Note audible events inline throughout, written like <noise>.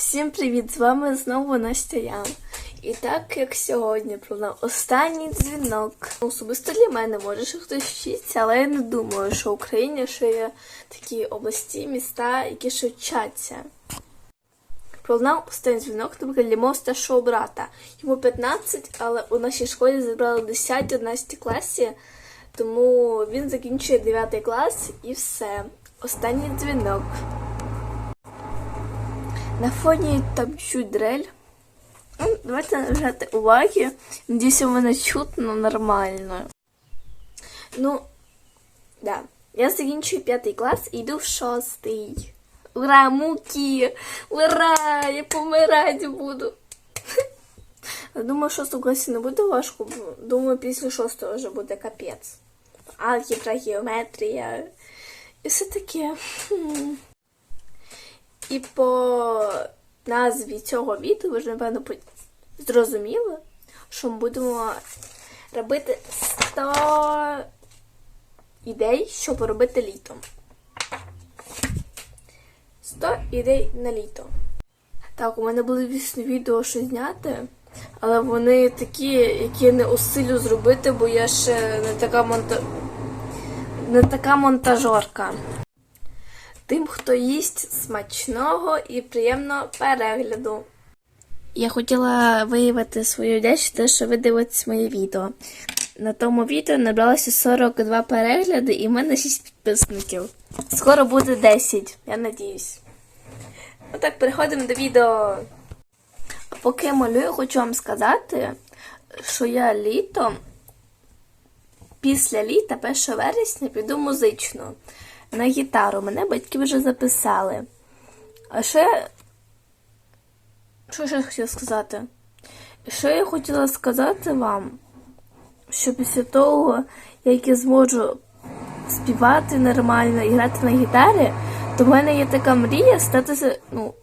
Всім привіт! З вами знову Настя Ян. І так як сьогодні пролунав останній дзвінок. Особисто для мене може ще хтось вчиться, але я не думаю, що в Україні ще є такі області, міста, які ще вчаться. Пролунав останній дзвінок, наприклад, для мого старшого брата. Йому 15, але у нашій школі забрали 10-11 класі, тому він закінчує 9 клас і все. Останній дзвінок. На фоні там чуть дрель. Ну, давайте не вжати уваги. Надіюся, мене чутно нормально. Ну, да. Я закінчую п'ятий клас і йду в шостий. Ура, муки! Ура! Я помирати буду. <laughs> Думаю, в шостому класі не буде важко. Думаю, після шостого вже буде капець. Алгебра, геометрія. І все таке. І по назві цього відео ви ж, напевно, зрозуміли, що ми будемо робити 100 ідей, що поробити літом. 100 ідей на літо. Так, у мене були вісні відео, що зняти, але вони такі, які я не осилю зробити, бо я ще не така монта... не така монтажерка. Тим, хто їсть смачного і приємного перегляду. Я хотіла виявити свою вдячність, те, що ви дивитесь моє відео. На тому відео набралося 42 перегляди і в мене 6 підписників. Скоро буде 10, я надіюсь. Отак, переходимо до відео. А Поки малюю, хочу вам сказати, що я літом, після літа, 1 вересня, піду музичну на гітару. Мене батьки вже записали. А ще. Що ще хотіла сказати? Ще я хотіла сказати вам, що після того, як я зможу співати нормально і грати на гітарі, то в мене є така мрія стати ну,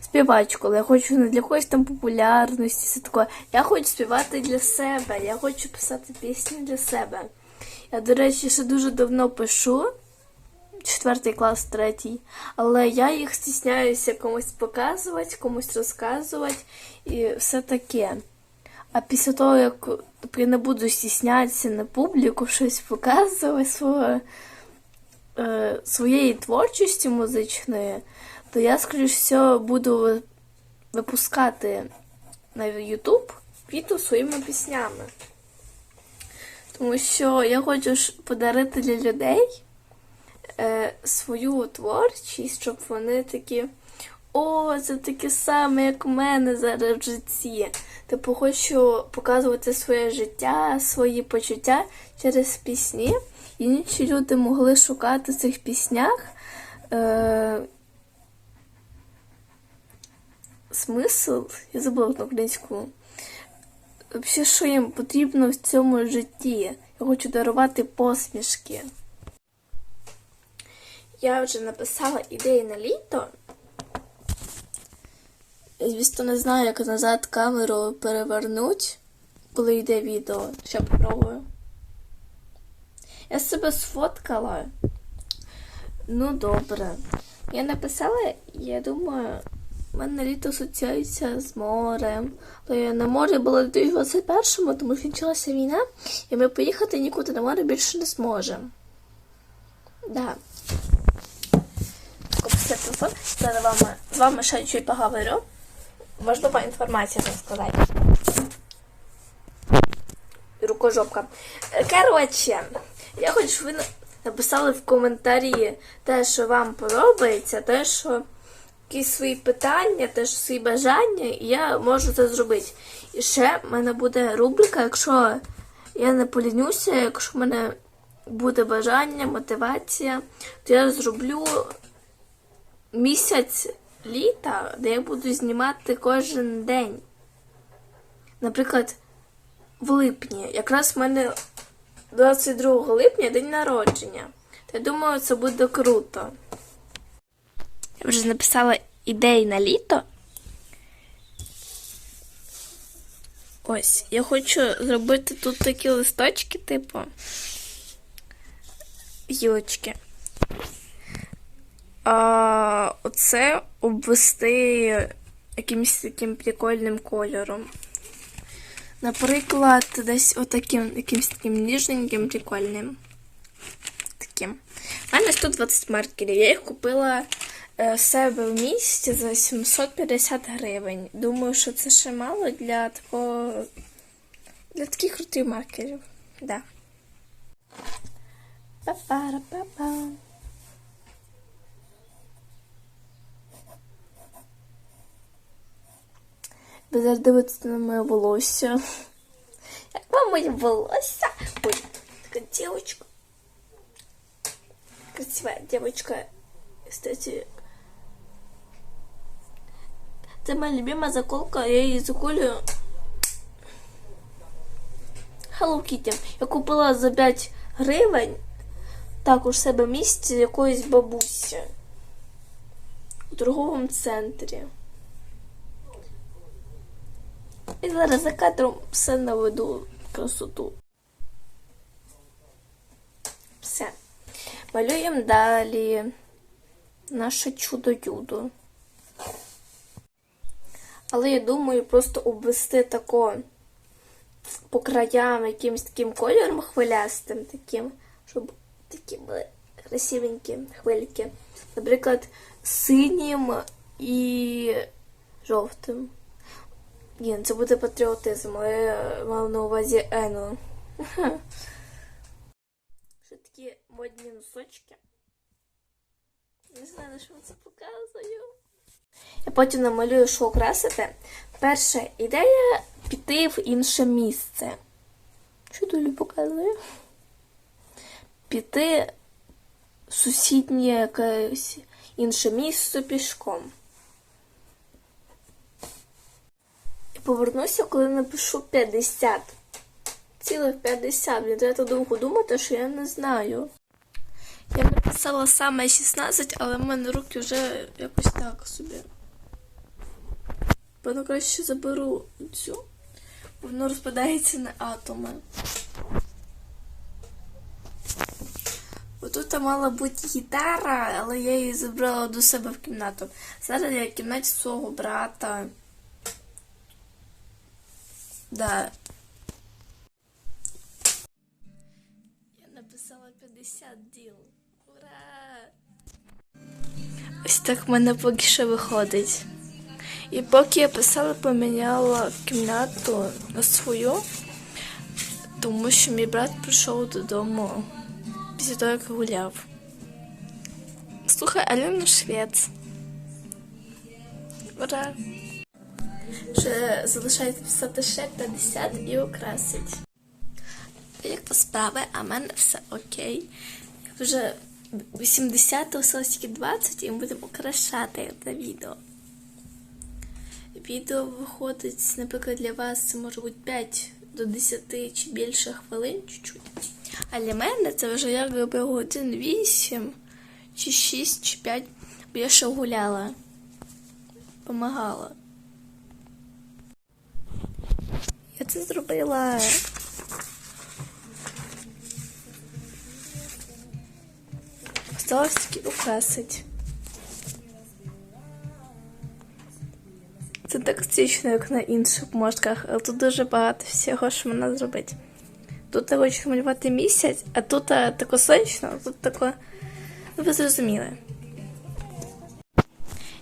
співачкою. Я хочу не для якоїсь там популярності, все таке. Я хочу співати для себе, я хочу писати пісні для себе. Я, до речі, ще дуже давно пишу четвертий клас, третій. Але я їх стісняюся комусь показувати, комусь розказувати і все таке. А після того, як тобто, я не буду стіснятися на публіку щось показувати своє, е, своєї творчості музичної, то я, скоріш всього, буду випускати на YouTube відео своїми піснями. Тому що я хочу подарити для людей е, свою творчість, щоб вони такі. О, це таке саме, як у мене зараз в житті. Типу, хочу показувати своє життя, свої почуття через пісні. І інші люди могли шукати в цих піснях е, смисл, я забула на українську. Взагалі, що їм потрібно в цьому житті. Я хочу дарувати посмішки. Я вже написала ідеї на літо. Звісно, не знаю, як назад камеру перевернуть, коли йде відео. Ще попробую. Я себе сфоткала. Ну, добре. Я написала, я думаю, в мене літо асоціюється з морем. То я на морі була у 2021-му, тому що почалася війна, і ми поїхати нікуди на море більше не зможемо. Да. Купити телефон. Зараз вами, з вами ще чуть поговорю. Важлива інформація, так сказати. Рукожопка. Е, Коротше, я хочу, щоб ви написали в коментарі те, що вам подобається, те, що якісь свої питання, те, що свої бажання, і я можу це зробити. І ще в мене буде рубрика, якщо я не полінюся, якщо в мене буде бажання, мотивація, то я зроблю місяць літа, де я буду знімати кожен день. Наприклад, в липні. Якраз в мене 22 липня день народження. То я думаю, це буде круто. Я вже написала ідеї на літо. Ось, я хочу зробити тут такі листочки, типу гілочки. А оце обвести якимось таким прикольним кольором. Наприклад, десь отаким, якимось таким ніжненьким, прикольним. Таким. У мене 120 маркерів. Я їх купила е, в себе в місті за 750 гривень. Думаю, що це ще мало для такого. Для таких крутих маркерів. Да. Па-пара-па-па. Ви зараз на моє волосся. Як вам моє волосся? Ой, така дівчинка. Красивая девочка. Кстати, це моя любима заколка, я її заколюю Hello Kitty. Я купила за 5 гривень також себе в якоїсь бабусі у торговому центрі. І зараз за кадром все наведу красоту. Все. Малюємо далі наше чудо-юдо. Але я думаю, просто обвести тако по краям якимось таким кольором хвилястим, таким, щоб такі були красивенькі хвильки. Наприклад, синім і жовтим. Ні, це буде патріотизм, але я мав на увазі Ену. <laughs> Що такі модні носочки. Не знаю, на що це показую. Я потім намалюю, що красити. Перша ідея піти в інше місце. Що долю показую? Піти в сусіднє якесь інше місце пішком. Повернуся, коли напишу 50. Цілих 50. Мені треба довго думати, що я не знаю. Я написала саме 16, але в мене руки вже якось так собі. Певно, краще заберу цю. Воно розпадається на атоми. Отут мала бути гітара, але я її забрала до себе в кімнату. Зараз я в кімнаті свого брата. Да. Я написала 50 діл. Ура! Ось так в мене поки що виходить. І поки я писала, поміняла кімнату на свою, тому що мій брат прийшов додому після того, як гуляв. Слухай, Аліна Швець. Ура! Ще залишається писати ще 50 і окрасить. Як то справи, а в мене все окей. Я вже 80 осталось тільки 20 і ми будемо украшати це відео. Відео виходить, наприклад, для вас це може бути 5 до 10 чи більше хвилин чуть-чуть. А для мене це вже якби годин 8 чи 6 чи 5, бо я ще гуляла. Помагала. Я це зробила. Осталось тільки украсить. Це тактично, як на інших мошках, але тут дуже багато всього, що можна зробити. Тут я хочу малювати місяць, а тут тако сонячно, а тут тако. Ну, ви зрозуміли.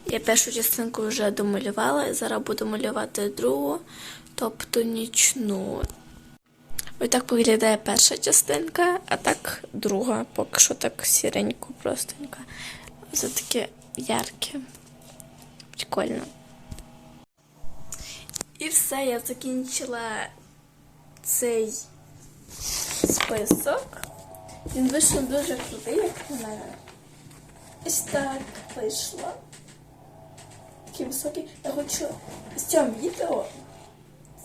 Я першу частинку вже домалювала, зараз буду малювати другу, тобто нічну. Ось так виглядає перша частинка, а так друга, поки що так сіренько, простенько. Це таке ярке. Прикольно. І все, я закінчила цей список. Він вийшов дуже крутий, як на мене. Ось так вийшло. Такий високий. Я хочу з цього відео.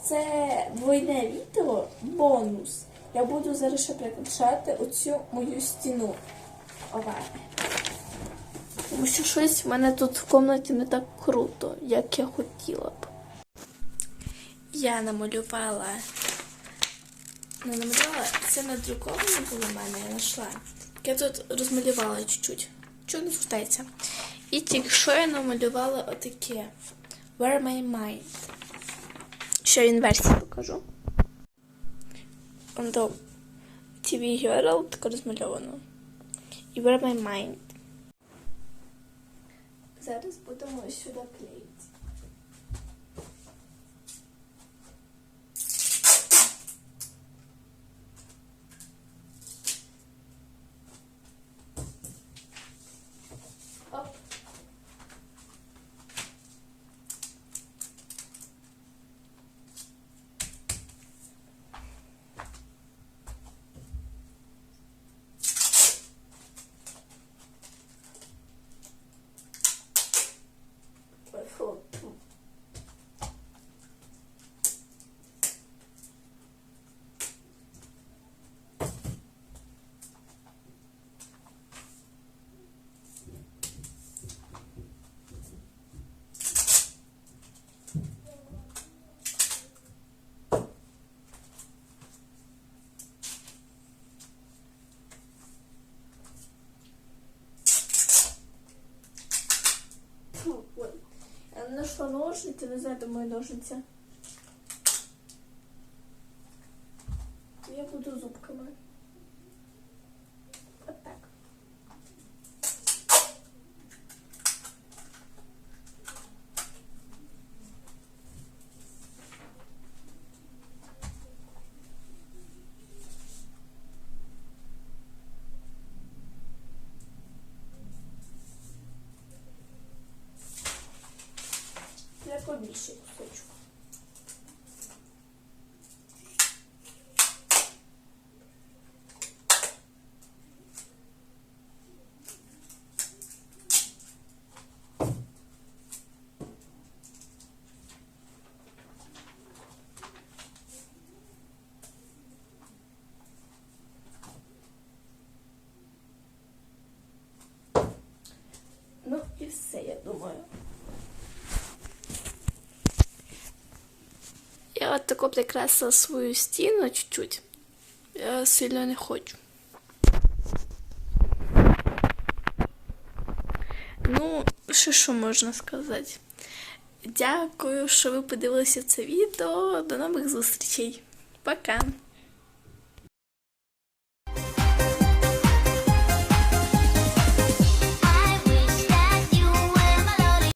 Це двойне відео, бонус. Я буду зараз ще прикрашати оцю мою стіну. Ова. Тому що щось в мене тут в кімнаті не так круто, як я хотіла б. Я намалювала. Не намалювала, це надруковано було в мене, я знайшла. Я тут розмалювала чуть-чуть. Чого не звертається. І тільки що я намалювала отаке. Where my mind? Ще інверсію покажу. Ондо TV Herald так розмальовано. І Where my mind. Зараз будемо сюди клеїти. Ой, фу. фу. Фу, ой. Я знайшла ножниці, не знаю, де мої ножниці. Я буду зубками. От так. Я побільше кусочку. Ну і все, я думаю. Я от тако прикрасила свою стіну чуть-чуть. Я сильно не хочу. Ну, ще що можна сказати? Дякую, що ви подивилися це відео. До нових зустрічей. Пока!